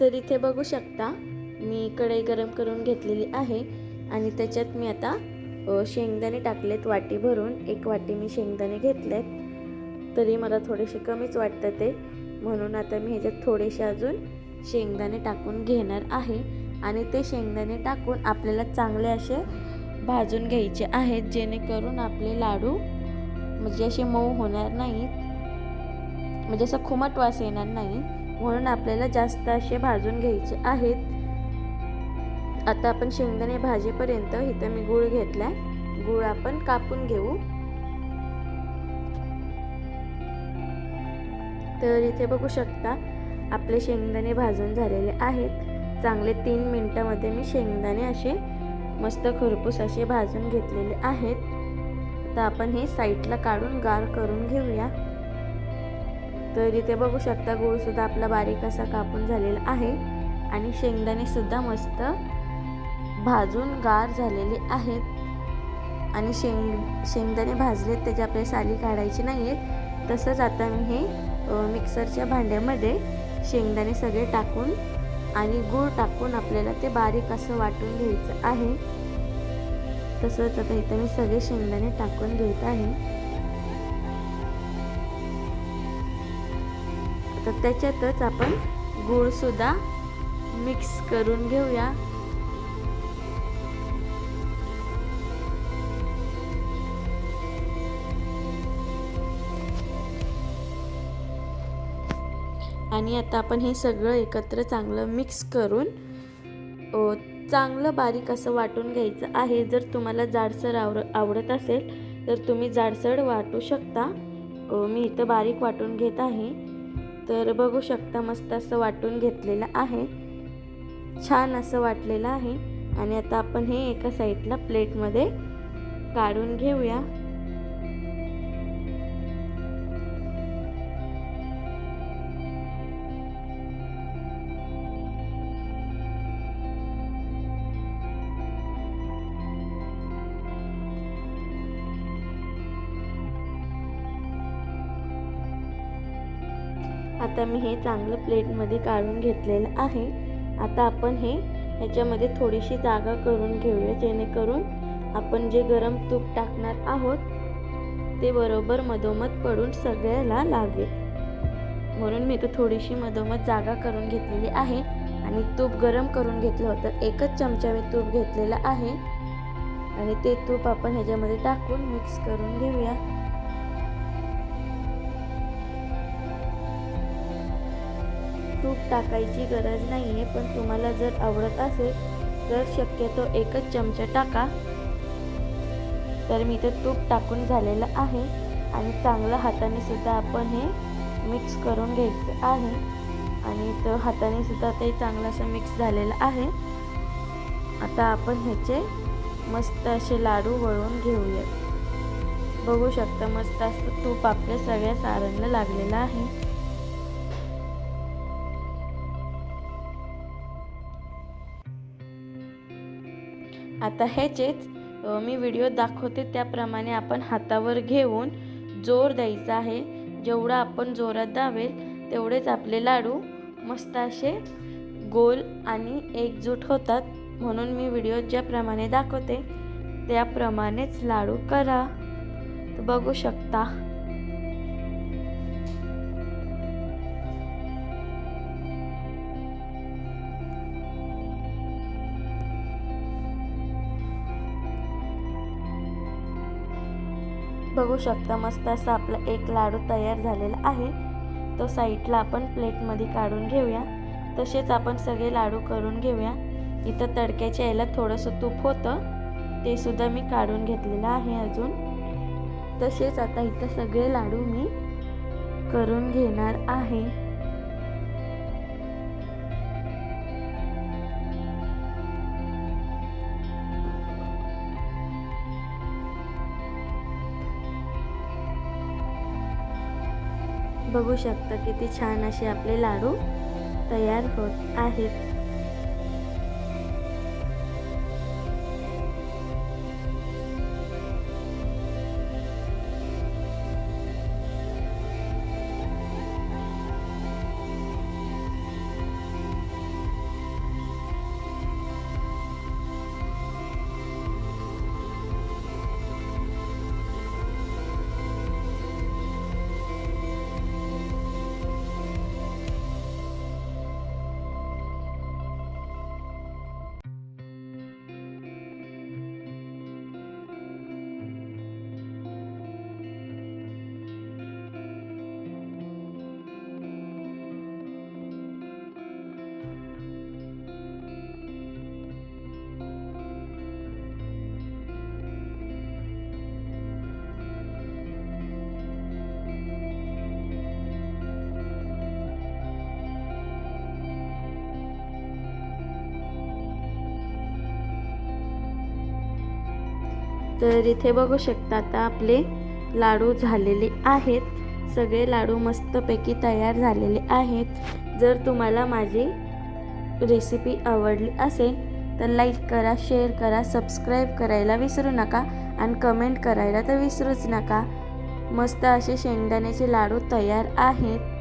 तर इथे बघू शकता मी कढई गरम करून घेतलेली आहे आणि त्याच्यात मी आता शेंगदाणे टाकलेत वाटी भरून. एक वाटी मी शेंगदाणे घेतलेत. तरी मला थोडेसे कमीच वाटतं ते. म्हणून आता मी ह्याच्यात थोडेसे अजून शेंगदाणे टाकून घेणार आहे. आणि ते शेंगदाणे टाकून आपल्याला चांगले असे भाजून घ्यायचे आहेत जेणेकरून आपले लाडू म्हणजे असे मऊ होणार नाहीत. म्हणजे असं खुमट वास येणार नाही. म्हणून आपल्याला जास्त असे भाजून घ्यायचे आहेत. आता आपण शेंगदाणे भाजेपर्यंत इथं मी गूळ घेतलाय. गूळ आपण कापून घेऊ. तर इथे बघू शकता आपले शेंगदाणे भाजून झालेले आहेत. चांगले तीन मिनटामध्ये मी शेंगदाणे असे मस्त खरपूस असे भाजून घेतलेले आहेत. आता आपण हे साईडला काढून गार करून घेऊया. तर इथे बघू शकता गूळसुद्धा आपला बारीक असा कापून झालेला आहे. आणि शेंगदाणेसुद्धा मस्त भाजून गार झालेले आहेत. आणि शेंग शेंगदाणे भाजलेत त्याचे आपले साली काढायची नाही आहेत तसंच आता मी हे मिक्सरच्या भांड्यामध्ये शेंगदाणे सगळे टाकून आणि गूळ टाकून आपल्याला ते बारीक असं वाटून घ्यायचं आहे. तसंच आता इथं मी सगळे शेंगदाणे टाकून घेत आहे. तर त्याच्यातच आपण गूळसुद्धा मिक्स करून घेऊया. आणि आता आपण हे सगळं एकत्र चांगलं मिक्स करून चांगलं बारीक असं वाटून घ्यायचं आहे. जर तुम्हाला जाडसर आवर आवडत असेल तर तुम्ही जाडसर वाटू शकता. मी इथं बारीक वाटून घेत आहे. तर बघू शकता मस्त असं वाटून घेतलेलं आहे. छान असं वाटलेलं आहे. आणि आता आपण हे एका साईडला प्लेटमध्ये काढून घेऊया. आता मी हे चांगलं प्लेटमध्ये काढून घेतलेलं आहे. आता आपण हे ह्याच्यामध्ये थोडीशी जागा करून घेऊया जेणेकरून आपण जे गरम तूप टाकणार आहोत ते बरोबर मधोमध पडून सगळ्याला लागेल. म्हणून मी तर थोडीशी मधोमध जागा करून घेतलेली आहे आणि तूप गरम करून घेतलं होतं. एकच चमचा मी तूप घेतलेलं आहे. आणि ते तूप आपण ह्याच्यामध्ये टाकून मिक्स करून घेऊया. तूप टाकायची गरज नाही आहे पण तुम्हाला जर आवडत असेल तर शक्यतो एकच चमचा टाका. तर मी ते तूप टाकून झालेलं आहे आणि चांगलं हाताने सुद्धा आपण हे मिक्स करून घ्यायचं आहे. आणि तर हाताने सुद्धा ते चांगलं असं मिक्स झालेलं आहे. आता आपण ह्याचे मस्त असे लाडू वळून घेऊया बघू शकता मस्त असं तूप आपल्या सगळ्या सारणला लागलेलं आहे. आता ह्याचेच मी व्हिडिओ दाखवते त्याप्रमाणे आपण हातावर घेऊन जोर द्यायचा आहे. जेवढा आपण जोरात दावेल तेवढेच आपले लाडू मस्त असे गोल आणि एकजूट होतात. म्हणून मी व्हिडिओ ज्याप्रमाणे दाखवते त्याप्रमाणेच लाडू करा. बघू शकता. बघू शकता मस्त असा आपला एक लाडू तयार झालेला आहे. तो साईडला आपण प्लेटमध्ये काढून घेऊया. तसेच आपण सगळे लाडू करून घेऊया. इथं तडक्याच्या यायला थोडंसं तूप होतं. ते सुद्धा मी काढून घेतलेलं आहे अजून. तसेच आता इथं सगळे लाडू मी करून घेणार आहे. बघू शकता किती छान असे आपले लाडू तयार होत आहेत. तर इथे बघू शकता आता आपले लाडू झालेले आहेत. सगळे लाडू मस्तपैकी तयार झालेले आहेत. जर तुम्हाला माझी रेसिपी आवडली असेल तर लाईक करा शेअर करा सबस्क्राईब करायला विसरू नका आणि कमेंट करायला तर विसरूच नका. मस्त असे शेंगदाण्याचे लाडू तयार आहेत.